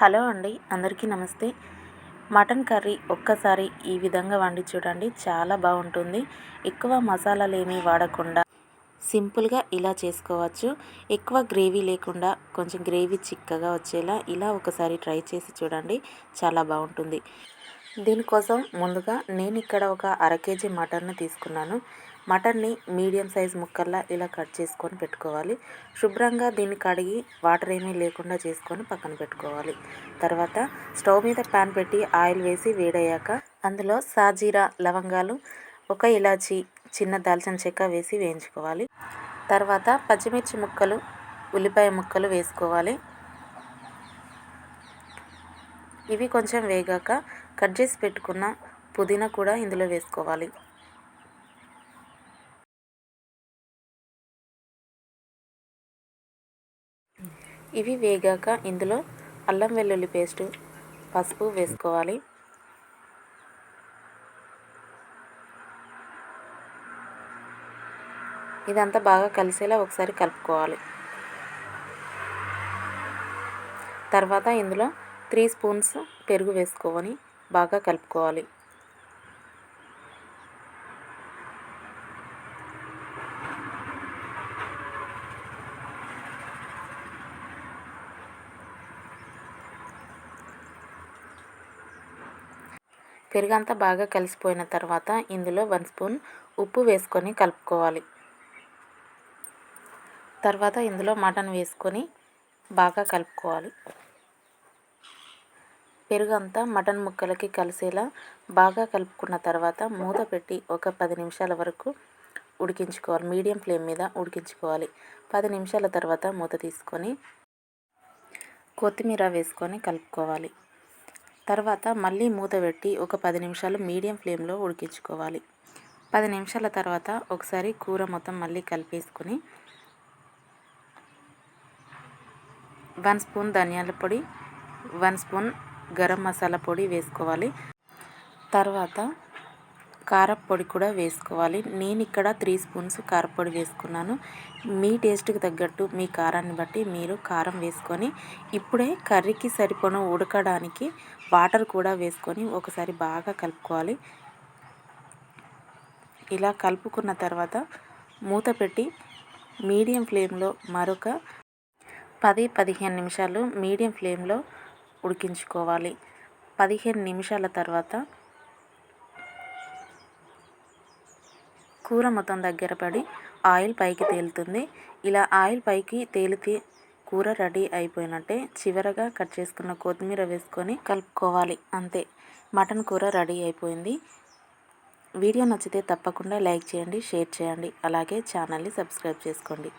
Hello అండి అందరికీ నమస్తే. మటన్ కర్రీ ఒక్కసారి ఈ విధంగా వండి చూడండి చాలా బాగుంటుంది. ఎక్కువ మసాలాలు ఏమీ వాడకుండా సింపుల్గా ఇలా చేసుకోవచ్చు. ఎక్కువ గ్రేవీ లేకుండా కొంచెం గ్రేవీ చిక్కగా వచ్చేలా ఇలా ఒకసారి ట్రై చేసి చూడండి చాలా బాగుంటుంది. దీనికోసం ముందుగా నేను ఇక్కడ ఒక అర కేజీ మటన్ను తీసుకున్నాను. మటన్ని మీడియం సైజ్ ముక్కల్లా ఇలా కట్ చేసుకొని పెట్టుకోవాలి. శుభ్రంగా దీన్ని కడిగి వాటర్ ఏమీ లేకుండా చేసుకొని పక్కన పెట్టుకోవాలి. తర్వాత స్టవ్ మీద ప్యాన్ పెట్టి ఆయిల్ వేసి వేడయ్యాక అందులో సాజీరా లవంగాలు ఒక ఇలాచి చిన్న దాల్చిన చెక్క వేసి వేయించుకోవాలి. తర్వాత పచ్చిమిర్చి ముక్కలు ఉల్లిపాయ ముక్కలు వేసుకోవాలి. ఇవి కొంచెం వేగాక కట్ చేసి పెట్టుకున్న పుదీనా కూడా ఇందులో వేసుకోవాలి. ఇవి వేగాక ఇందులో అల్లం వెల్లుల్లి పేస్టు పసుపు వేసుకోవాలి. ఇదంతా బాగా కలిసేలా ఒకసారి కలుపుకోవాలి. తర్వాత ఇందులో త్రీ స్పూన్స్ పెరుగు వేసుకొని బాగా కలుపుకోవాలి. పెరుగంతా బాగా కలిసిపోయిన తర్వాత ఇందులో వన్ స్పూన్ ఉప్పు వేసుకొని కలుపుకోవాలి. తర్వాత ఇందులో మటన్ వేసుకొని బాగా కలుపుకోవాలి. పెరుగు అంతా మటన్ ముక్కలకి కలిసేలా బాగా కలుపుకున్న తర్వాత మూత పెట్టి ఒక పది నిమిషాల వరకు ఉడికించుకోవాలి. మీడియం ఫ్లేమ్ మీద ఉడికించుకోవాలి. పది నిమిషాల తర్వాత మూత తీసుకొని కొత్తిమీర వేసుకొని కలుపుకోవాలి. తర్వాత మళ్ళీ మూత పెట్టి ఒక పది నిమిషాలు మీడియం ఫ్లేమ్లో ఉడికించుకోవాలి. పది నిమిషాల తర్వాత ఒకసారి కూర మొత్తం మళ్ళీ కలిపేసుకొని వన్ స్పూన్ ధనియాల పొడి వన్ స్పూన్ గరం మసాలా పొడి వేసుకోవాలి. తర్వాత కారపొడి కూడా వేసుకోవాలి. నేను ఇక్కడ త్రీ స్పూన్స్ కారపొడి వేసుకున్నాను. మీ టేస్ట్కి తగ్గట్టు మీ కారాన్ని బట్టి మీరు కారం వేసుకొని ఇప్పుడే కర్రీకి సరిపోను ఉడకడానికి వాటర్ కూడా వేసుకొని ఒకసారి బాగా కలుపుకోవాలి. ఇలా కలుపుకున్న తర్వాత మూత పెట్టి మీడియం ఫ్లేమ్లో మరొక పది పదిహేను నిమిషాలు మీడియం ఫ్లేమ్లో ఉడికించుకోవాలి. పదిహేను నిమిషాల తర్వాత కూర మొత్తం దగ్గర పడి ఆయిల్ పైకి తేలుతుంది. ఇలా ఆయిల్ పైకి తేలితే కూర రెడీ అయిపోయినట్టే చివరగా కట్ చేసుకున్న కొత్తిమీర వేసుకొని కలుపుకోవాలి. అంతే. మటన్ కూర రెడీ అయిపోయింది. వీడియో నచ్చితే తప్పకుండా లైక్ చేయండి షేర్ చేయండి. అలాగే ఛానల్ని సబ్స్క్రైబ్ చేసుకోండి.